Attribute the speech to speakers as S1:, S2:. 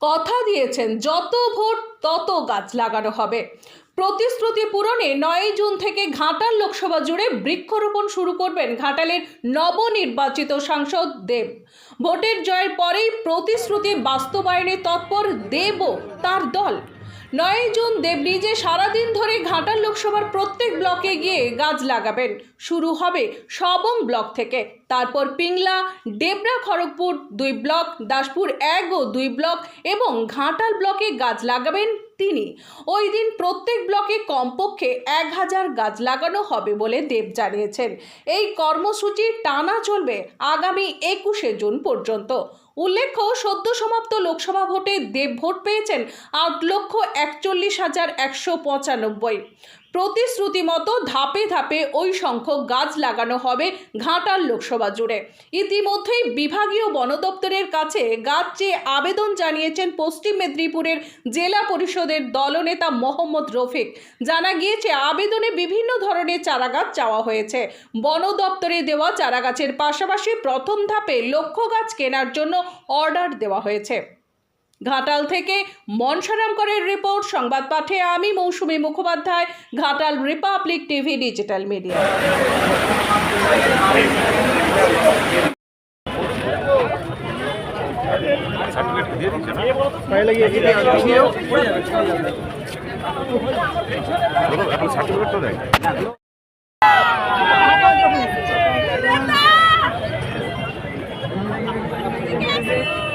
S1: কথা দিয়েছেন, যত ভোট তত গাছ লাগানো হবে। প্রতিশ্রুতি পূরণে নয় জুন থেকে ঘাটাল লোকসভা জুড়ে বৃক্ষরোপণ শুরু করবেন ঘাটালের নবনির্বাচিত সাংসদ দেব। ভোটের জয়ের পরেই প্রতিশ্রুতি বাস্তবায়নে তৎপর দেবও তার দল। নয় জুন দেব নিজে সারাদিন ধরে ঘাটাল লোকসভার প্রত্যেক ব্লকে গিয়ে গাছ লাগাবেন। শুরু হবে সবং ব্লক থেকে। তারপর পিংলা, ডেবরা, খড়গপুর দুই ব্লক, দাসপুর এক ও দুই ব্লক এবং ঘাটাল ব্লকে গাছ লাগাবেন তিনি। ওই দিন প্রত্যেক ব্লকে কমপক্ষে এক হাজার গাছ লাগানো হবে বলে দেব জানিয়েছেন। এই কর্মসূচি টানা চলবে আগামী একুশে জুন পর্যন্ত। উল্লেখ্য, সদ্য সমাপ্ত লোকসভা ভোটে দেব ভোট পেয়েছেন আট লক্ষ একচল্লিশ হাজার একশো পঁচানব্বই। প্রতিশ্রুতি মতো ধাপে ধাপে ওই সংখ্যক গাছ লাগানো হবে ঘাটাল লোকসভা জুড়ে। ইতিমধ্যেই বিভাগীয় বন দপ্তরের কাছে গাছ চেয়ে আবেদন জানিয়েছেন পশ্চিম মেদিনীপুরের জেলা পরিষদের দলনেতা মোহাম্মদ রফিক। জানা গিয়েছে, আবেদনে বিভিন্ন ধরনের চারাগাছ চাওয়া হয়েছে। বন দপ্তরে দেওয়া চারাগাছের পাশাপাশি প্রথম ধাপে লক্ষ্য গাছ কেনার জন্য অর্ডার দেওয়া হয়েছে। ঘাটাল থেকে মনসারাম করের রিপোর্ট, সংবাদ পাঠে আমি Mousumi Mukhopadhyay, Ghatal Republic TV digital media.
S2: છે.